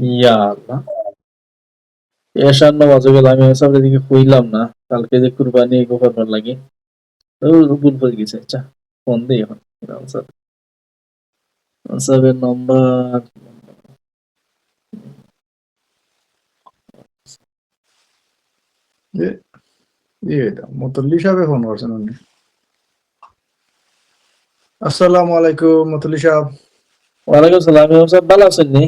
ইয়া আল্লাহ গেল আমি দিকে কইলাম না। কালকে যে কুরবানি লাগে। ভুল করে গেছে আচ্ছা ফোন দেই এখন। আনসার আনসারের নাম্বার ফোন করছেন উনি। আসসালামু আলাইকুম মতল্লি সাহেব। ওয়ালাইকুম সালাম ভালো আছেন নি?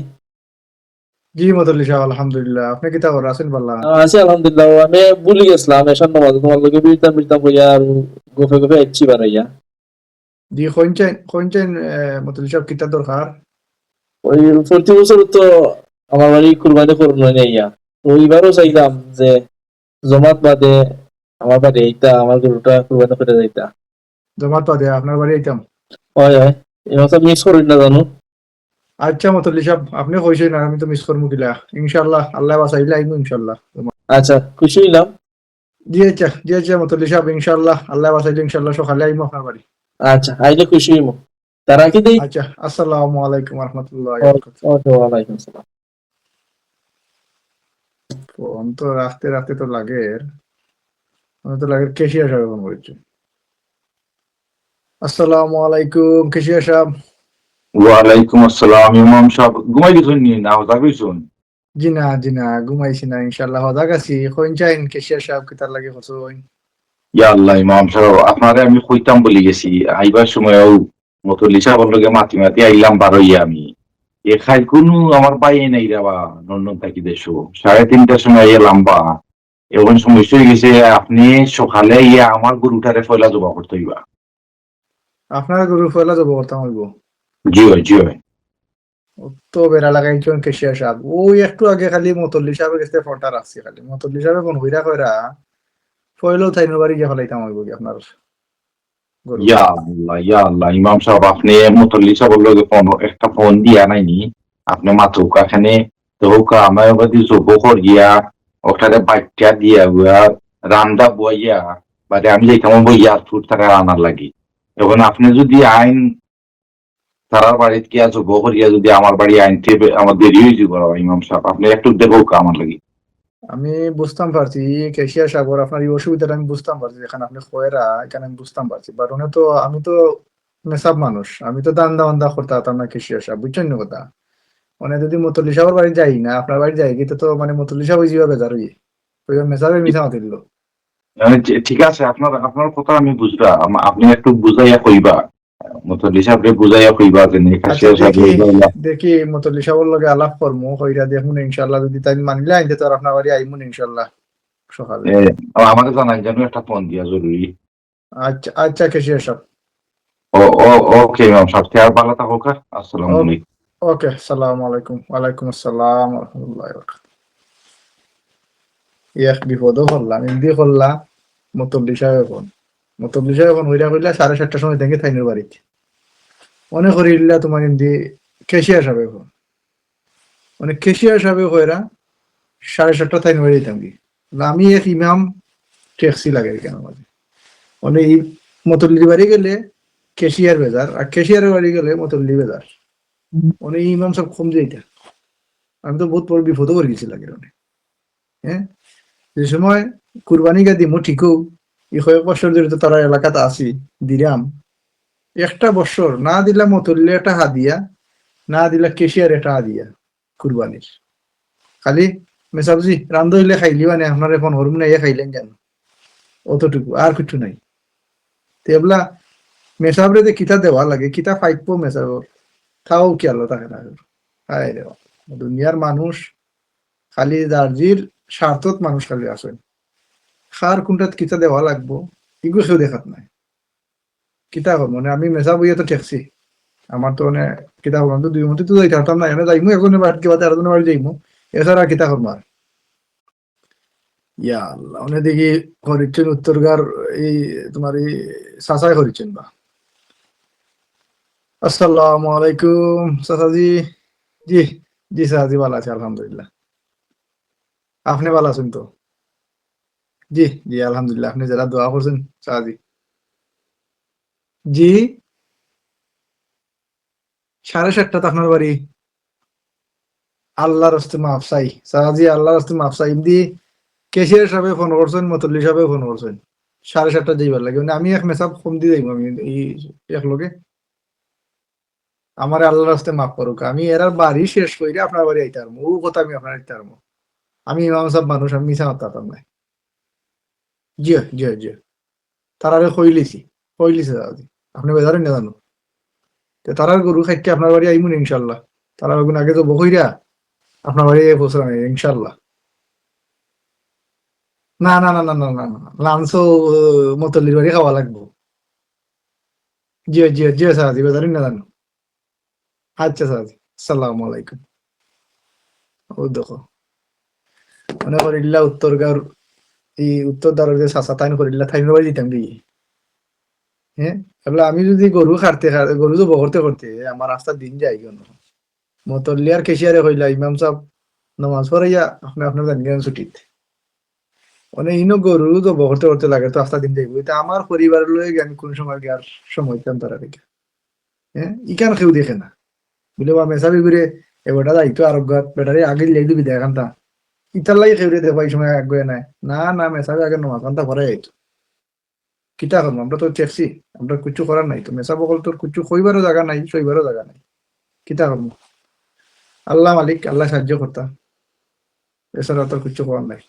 জি মতল্লি সাহেব আলহামদুলিল্লাহ। আপনি কিতা করে আছেন বাল্লা আছি আলহামদুলিল্লাহ। আমি ভুলে গেছিলাম এসার নামাজ তোমার লগে বিরতাম বিরতাম হইয়া আর গোফে গোফে আইছি বারাইয়া জি কইনচেন কইনচেন সাহেব কিতা দরকার? ওই প্রতি বছর তো আমার বাড়ি কুরবানি করুন না ইয়া। তো এইবারও চাইলাম যে জমাত বাদে আমার বাড়ি এইটা আমার গরুটা কুরবানি করে যাইতা। জমাত পাদে আপনার বাড়ি আইতাম? হয় হয়। মাসে মিস করি না জানো। আচ্ছা মতল্লি সাহেব আপনি কইছেন না আমি তো মিস করব কিলা। ইনশাআল্লাহ আল্লাহ বাসাইলে আইমু ইনশাআল্লাহ আচ্ছা খুশি হইলাম। জি আচ্ছা জি আচ্ছা মতল্লি সাহেব ইনশাআল্লাহ আল্লাহ বাসাইলে ইনশাআল্লাহ সকালে আইমু আপনার বাড়ি। আচ্ছা আইলে খুশি হইম। তারা কি দেই। আচ্ছা আসসালামু আলাইকুম রহমতুল্লাহ ওকে ওয়ালাইকুম আসসালাম ফোন তো রাখতে রাখতে তো লাগে তো লাগে কেশিয়া সাহেব ফোন করেছি। আসসালামু আলাইকুম কেশিয়া সাহেব। ওয়ালাইকুম আসসালাম ইমাম সাহেব ঘুমাই দিছুন নি? না হতা কইছুন জি না জি না ঘুমাইছি না ইনশাল্লাহ হদা গেছি। কইন চাইন কেশিয়া সাহেব কিতার লাগে কইন? ইয়া আল্লাহ ইমাম সাহেব আপনারে আমি কইতাম বলি গেছি। আইবার সময়ও মাতি মাতি আইলাম বারইয়া আমি। কোনো আমার পাইয়ে নাই রাবা লন্ডন থাকি দেশো। সাড়ে তিনটার সময় এলাম বা। এখন সমস্যা হয়ে গেছে আপনি সকালে ইয়া আমার গরুটারে ফয়লা জবা করতে হইবা। আপনার গরু ফেলা যাব করতাম হইব জি জি হয় তো বেড়া লাগাইছেন কেশিয়া সাহেব। ওই একটু আগে খালি মতল্লি সাহেবের কাছে ফটা রাখছি খালি। মতল্লি সাহেব কোন হইরা কইরা ফয়লো তাইনোর বাড়ি গিয়ে ফেলাইতাম হইব কি আপনার ইয়া আল্লাহ ইয়া আল্লাহ ইমাম সাহেব আপনি মুতল্লি লগে ফোন একটা ফোন দিয়া নাইনি আপনি মাথুক এখানে তো হোকা আমার বাদি জব করিয়া ওখানে বাচ্চা দিয়া গুয়া রান্দা বইয়া বাদে আমি যেতাম বইয়া ফুট থাকা আনার লাগি। এখন আপনি যদি আইন তারার বাড়িতে গিয়া জব করিয়া যদি আমার বাড়ি আইনতে আমার দেরি হয়ে যাব ইমাম সাহেব। আপনি একটু দেখো আমার লাগি। আমি বুঝতাম পারছি কেশিয়া সাগর আপনার এই অসুবিধাটা আমি বুঝতাম পারছি যেখানে আপনি কয়রা এখানে আমি বুঝতাম পারছি। বাট উনি তো আমি তো মেসাব মানুষ আমি তো দান্দা বান্দা করতে পারতাম না কেশিয়া সাহেব বুঝছেন না কথা? মানে যদি মতল্লি সাহেবের বাড়ি যাই না আপনার বাড়ি যাই কিন্তু তো মানে মতল্লি সাহেব যেভাবে বেজার হই ওই মেসাবে মিশা মাতি দিল। ঠিক আছে আপনার আপনার কথা আমি বুঝলাম। আপনি একটু বুঝাইয়া কইবা। মুতল্লি সাহেবকে বুঝাইয়া কইবা যে নে আচ্ছা সাহেব দেখি দেখি মতল্লি লগে আলাপ করব কইরা দেখুন ইনশাল্লাহ যদি তাই মানিলে আইনতে তো আপনার বাড়ি আইমুন ইনশাল্লাহ সকালে। এ, আমাকে জানাই যেন একটা ফোন দিয়া জরুরি। আচ্ছা আচ্ছা কেশিয়া সাহেব ও ও ওকে ম্যাম সবথেকে আর ভালো থাকো কা আসসালামু আলাইকুম। ওকে সালাম আলাইকুম। ওয়ালাইকুম আসসালাম রহমতুল্লাহ এক বিপদও করলাম এমনি করলাম মতব্বি সাহেব এখন মতব্বি সাহেব এখন হইরা কইলা সাড়ে সাতটার সময় থেকে থাইনের বাড়িতে অনেক হরিল্লা তোমার এমনি কেশিয়া সাহেব এখন। মানে কেশিয়া সাহেব হইরা সাড়ে সাতটা থাইনের বাড়ি যেতাম কি। আমি এক ইমাম ট্যাক্সি লাগে কেন মাঝে। মানে এই মতল্লির বাড়ি গেলে কেশিয়ার বেজার, আর কেশিয়ারের বাড়ি গেলে মতল্লি বেজার। মানে ইমাম সব কম যাইতা। আমি তো বহুত বড় বিপদও করে গেছি লাগে অনেক হ্যাঁ? যে সময় কুরবানি গা দিমু ঠিকও। কয়েক বছর ধরে তারা এলাকাতে আছি, দিলাম। একটা বছর না দিলাম মতল্লে একটা হাদিয়া না দিলা কেশিয়ার একটা হাদিয়া কুরবানির। খালি মেসাবজি রান্ধ হইলে খাইলি মানে আপনার এখন হরুম নাই খাইলেন কেন? অতটুকু, আর কিছু নাই। তেবলা মেসাবরে যে কিতা দেওয়া লাগে, কিতা ফাইপ মেসাবর? তাও কি আল্লাহ থাকে না দুনিয়ার মানুষ খালি দার্জির স্বার্থত মানুষ খালি আছেন। খার কোনটাত কিতা দেওয়া লাগবো এগুলো কেউ দেখাত নাই। কিতা কর মানে আমি মেসা বইয়া তো ঠেকছি আমার তো মানে কিতা তো দুই মন্ত্রী তো যাইতে পারতাম না এনে যাইমু একজনের বাড়ি কিবা তেরোজনের বাড়ি যাইমু। এছাড়া কিতা করব আর ইয়া আল্লাহ অনে দেখি করিচ্ছেন উত্তরগার এই তোমার এই সাসাই করিচ্ছেন বা। আসসালামু আলাইকুম, চাচাজি। জি জি চাচাজি, ভালো আছে, আলহামদুলিল্লাহ। আপনি ভালো আছেন তো? জি জি, আলহামদুলিল্লাহ। আপনি যারা দোয়া করছেন চাচাজি জি? সাড়ে সাতটা তো আপনার বাড়ি। আল্লাহর হস্তে মাফ চাই। সাহাজি আল্লাহর হস্তে মাফ চাই। এমনি সাহেবে ফোন করছেন, মতল্লি সাহেবে ফোন করছেন। সাড়ে সাতটা যাইবার লাগে। মানে আমি এক মেসাব কম দিয়ে যাইব আমি এই এক লগে আমার আল্লাহর হস্তে মাফ করুক। আমি এর বাড়ি শেষ করে আপনার বাড়ি আইতে পারব ও কথা আমি আপনার আইতে পারব আমি ইমাম সাহেব মানুষ, আমি মিশা মারতাম না জি জি জি তারারে কইলিছি দাদি আপনি বেজারে না জানো তারার গরু আপনার বাড়ি আইমুন ইনশাল্লাহ তারা ওগুন আগে তো বকইরা আপনার বাড়ি ইনশাল্লাহ না না না না না না লাঞ্চ মতলির বাড়ি খাওয়া লাগবো। জি জি জি সাহাজি বেজারি না জানো আচ্ছা সাহাজি আসসালামু আলাইকুম। ও দেখো। মনে গাঁর এই উত্তর দ্বারের যে চাচা তাইন করিল্লা থাইন বাড়ি দিতাম দি হ্যাঁ আমি যদি গরু খাটতে গরু জব করতে করতে আমার রাস্তার দিন যাই কেন মতলিয়ার কেশিয়ারে কইলা ইমাম সাহেব নমাজ পড়াইয়া আপনি আপনার জানিয়ে ছুটিতে। মানে ইনো গরু জব করতে করতে লাগে, তো রাস্তা দিন যাইব এটা আমার পরিবার লয়ে আমি কোন সময় গিয়ার সময় দিতাম তারা থেকে হ্যাঁ ইকান কেউ দেখে না বলে বা মেসাবি ঘুরে এবারটা যাইতো আরোগ্য বেটারে আগে লেগে দিবি দেখান তা। ইতার লাগে খেউরে দেখো এই সময় আগে নাই। না না মেসাবে আগে নমাজ কান্তা ভরে যাইতো কিতা করব, আমরা তো চেপছি আমরা কিছু করার নাই তো। মেসা বকল তোর কিছু কইবারও জায়গা নাই সইবারও জায়গা নাই। কিতা করব? আল্লাহ মালিক, আল্লাহ সাহায্য করতা। এছাড়া তোর কিছু করার নাই।